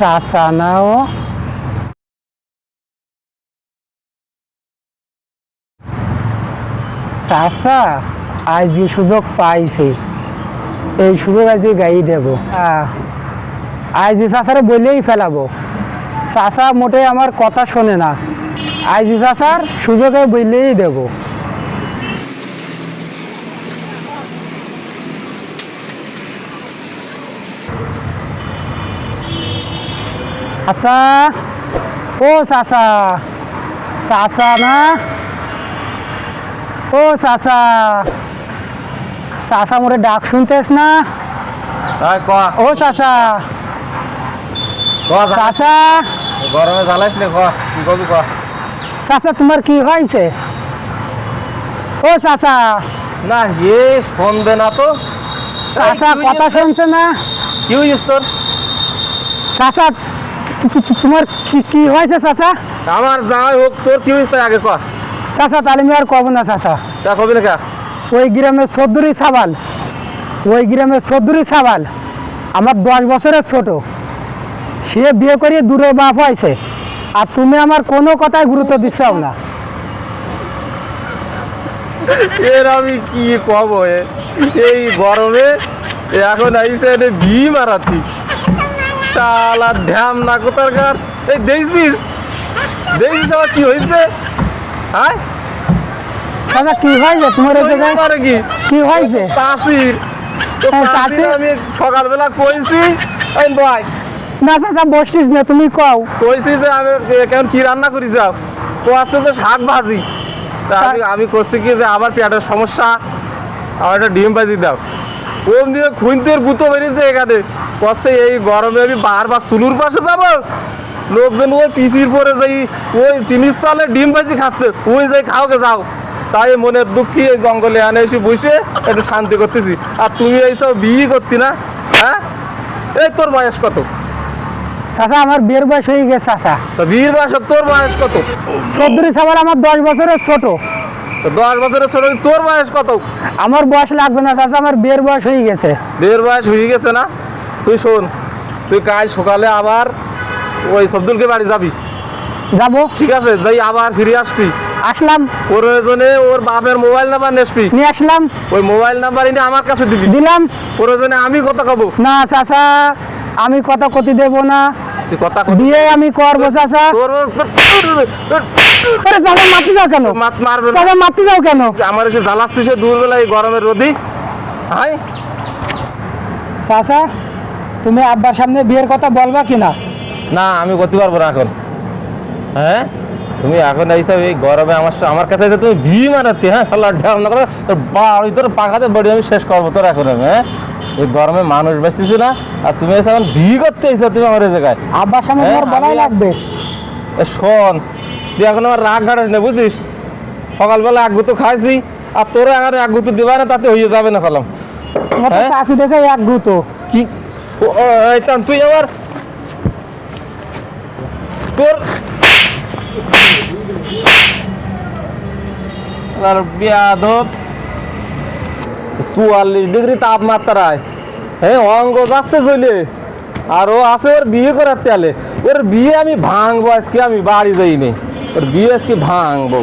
না ও চাচা আজ যে সুযোগ পাইছে এই সুযোগ আজ গাই দেব আজ যে চাচারে বলেই ফেলাবো চাচা মোটে আমার কথা শোনে না আজ চাচার সুযোগে বললেই দেব চাচা ও চাচা। চাচা না? ও চাচা। চাচা মোরে ডাক শুনতেস না? ও যা- চাচা। গরমে জ্বালাইস নে? ক করবি তোমার কি হয়েছে? ও চাচা। না এ সন্ধে না তো। কথা শুনছে না? কি হয়েছিস তোর? তোমার কি কি হয়েছে চাচা? আমার যাই হোক তোর কি হয়েছে আগে ক চাচা তাহলে আমি আর কব না চাচা। তা কবি না কা? ওই গ্রামের চৌধুরী সাবাল ওই গ্রামের চৌধুরী সাবাল আমার দশ বছরের ছোট। সে বিয়ে করিয়ে দূরে বাপ হয়েছে। আর তুমি আমার কোনো কথায় গুরুত্ব দিচ্ছাও না। এর আমি কি কব এই গরমে এখন আইসে ভি মারাতি শালা না কোথার এই দেখছিস দেখছিস আমার কি হয়েছে হ্যাঁ চাচা কি হয়েছে তোমার ওই জায়গায়? কি? কি হয়েছে? চাষির হ্যাঁ। আমি সকালবেলা কইছি। এই ভাই। না চাচা বসতিস না তুমি কও। কইছি যে আমি কেমন কি রান্না করি যাও। তো আসছে যে শাক ভাজি। তা আমি আমি করছি কি যে আমার পেটের সমস্যা আমার একটা ডিম ভাজি দাও। ওম দিয়ে খুঁজতে গুতো বেরিয়েছে এখানে। কষ্টে এই গরমে আমি বারবার সুলুর পাশে যাব। লোকজন ওই পিসির পরে যাই ওই টিনির চালে ডিম ভাজি খাচ্ছে ওই যাই খাওকে যাও। তাই মনের দুঃখী এই জঙ্গলে আনে এসে বসে একটু শান্তি করতেছি। আর তুমি এইসব বিয়ে করতি না হ্যাঁ? এই তোর বয়স কত? চাচা আমার বিয়ের বয়স হয়ে গেছে চাচা। তো বীর বয়স তোর বয়স কত? চৌধুরী সাবাল আমার দশ বছরের ছোট। দশ বছরের ছোট তোর বয়স কত? আমার বয়স লাগবে না চাচা আমার বিয়ের বয়স হয়ে গেছে। বিয়ের বয়স হয়ে গেছে না? তুই শোন তুই কাল সকালে আবার ওই সবদুলকে বাড়ি যাবি। যাব। ঠিক আছে? যাই আবার ফিরে আসবি। আসলাম। প্রয়োজনে ওর বাপের মোবাইল নাম্বার নেসবি নিয়ে আসলাম। ওই মোবাইল নাম্বার এনে আমার কাছে দিবি। দিলাম। প্রয়োজনে আমি কথা কব। না চাচা আমি কথা কতি দেব না। তুই কথা কবি। বিয়ে আমি করব চাচা। আরে চাচা মাতি যাও কেন? মাত মারবে চাচা মাতি যাও কেন? আমার এসে জ্বালাচ্ছিস দূরবেলা এই গরমের রোদি। হাই চাচা তুমি আব্বার সামনে বিয়ের কথা বলবা কিনা না? আমি করতে পারব না এখন। হ্যাঁ? তুমি এখন এইসব এই গরমে আমার আমার কাছে তুমি ভি মারাচ্ছি হ্যাঁ? খাল্লা ঢাল না। করে তোর বাড়ি তোর পাখাতে বডি আমি শেষ করব তোর এখন আমি হ্যাঁ? এই গরমে মানুষ বেচতেছি না আর তুমি এসে এখন ভি করতে এসে তুমি আমার এই জায়গায়। আব্বার সামনে হ্যাঁ, তোমার বলাই লাগবে। এ শোন তুই এখন আমার রাগ ঘাটাস না বুঝিস? সকালবেলা এক গুতো খাইছি আর তোরা এখন এক গুতো দিবা না তাতে হয়ে যাবে না কলম তো হ্যাঁ? চাষি দেশে এক গুতো। কি? তুই আবার তোর বিয়াদব। চুয়াল্লিশ ডিগ্রি তাপমাত্রায়। হ্যাঁ অঙ্গ যাচ্ছে চলে আর ও আছে ওর বিয়ে করার তেলে। ওর বিয়ে আমি ভাঙবো আজকে, আমি বাড়ি যাইনি। ওর বিয়ে আজকে ভাঙবো।